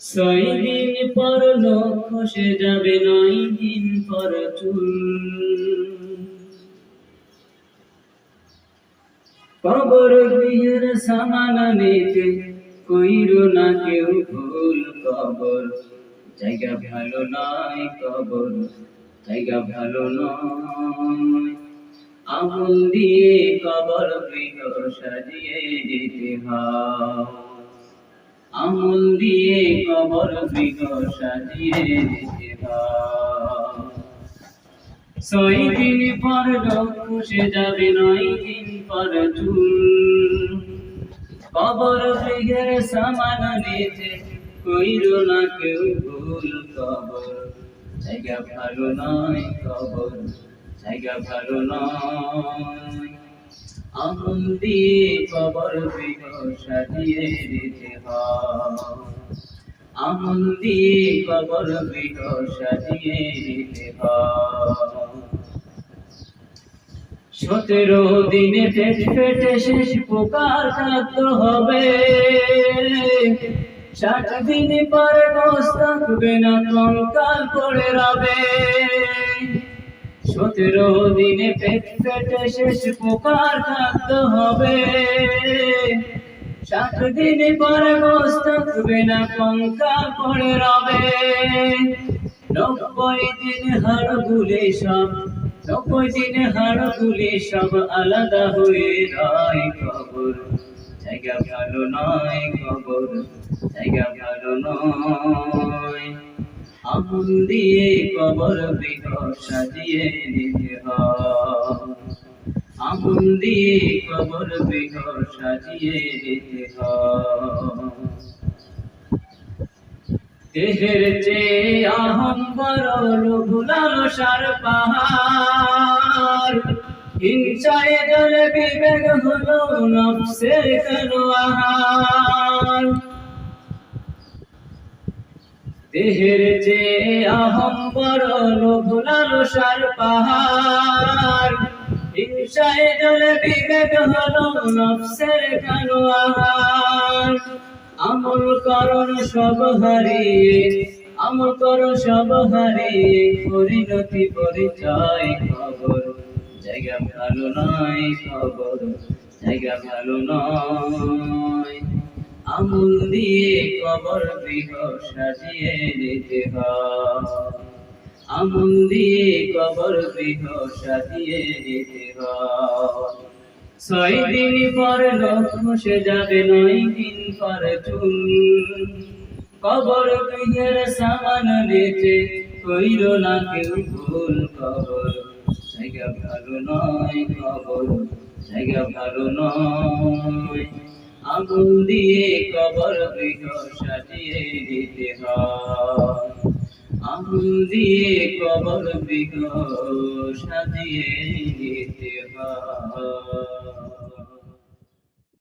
ছয় দিন পর খসে যাবে নয় দিন পর চুল। কবর গৃহের সামান নিতে কইর না কেউ ভুল কবর। জায়গা ভালো নয় কবর, জায়গা ভালো নয়। আমল দিয়ে কবর গৃহ সাজিয়ে দিতে হয়। আমল দিয়ে কবর গৃহ সাজিয়ে দিতে ছয় দিন পর খুশে যাবে, নয় দিন পর চুল। কবর গৃহের সামান নিতে কইর না কেউ ভুল কবর। জায়গা ভালো নয় কবর, জায়গা ভালো নয়। কবর সতেরো দিনে পেট পেটে শেষ পোকার খাদ্য হবে। ষাট দিন পরে গোস থাকবে না কঙ্কাল পড়ে রবে। সতেরো দিনে পেট পেটে শেষ পোকার খাদ্য হবে। ষাট দিন পরে গোস থাকবে না কঙ্কাল পড়ে রবে। নব্বই দিন হাড় গুলে সব, নব্বই দিন হাড় গুলে সব আলাদা হয়ে রয় খবর। জায়গা ভালো নয় খবর, জায়গা ভালো নয়। আমল দিয়ে কবর বৃহ সাজিয়ে দিতে আমল দিয়ে কবর বৃহ সাজিয়ে দিতে দেহের চেয়ে আহম বড় সার পাহাড়। হিংসায় বিবেক হলো নফসের দেহের চেয়ে আহম বড় লোভুলাল সার পাহাড়। হিংসায় জলে বিবেক হলো নফসের কেন আহার আমল করণ সব হারিয়ে, আমল কর সব হারিয়ে পরিণতি পরিচয় খবর। জায়গা ভালো নয় খবর, জায়গা ভালো নয়। আমল দিয়ে কবর গৃহ সাজিয়ে দিতে হয়। আমল দিয়ে কবর গৃহ সাজিয়ে দিতে হয়। ছয় দিন পর লোক খসে যাবে, নয় দিন পর চুল কবর গৃহের সামান নিতে কইর না কেউ ভুল কবর জায়গা ভালো নয় কবর জায়গা ভালো নয়। আগুন দিয়ে কবর গৃহ সাজিয়ে দিতে হয়। আঙুল দিয়ে কবর গৃহ সাজিয়ে দিতে হয়।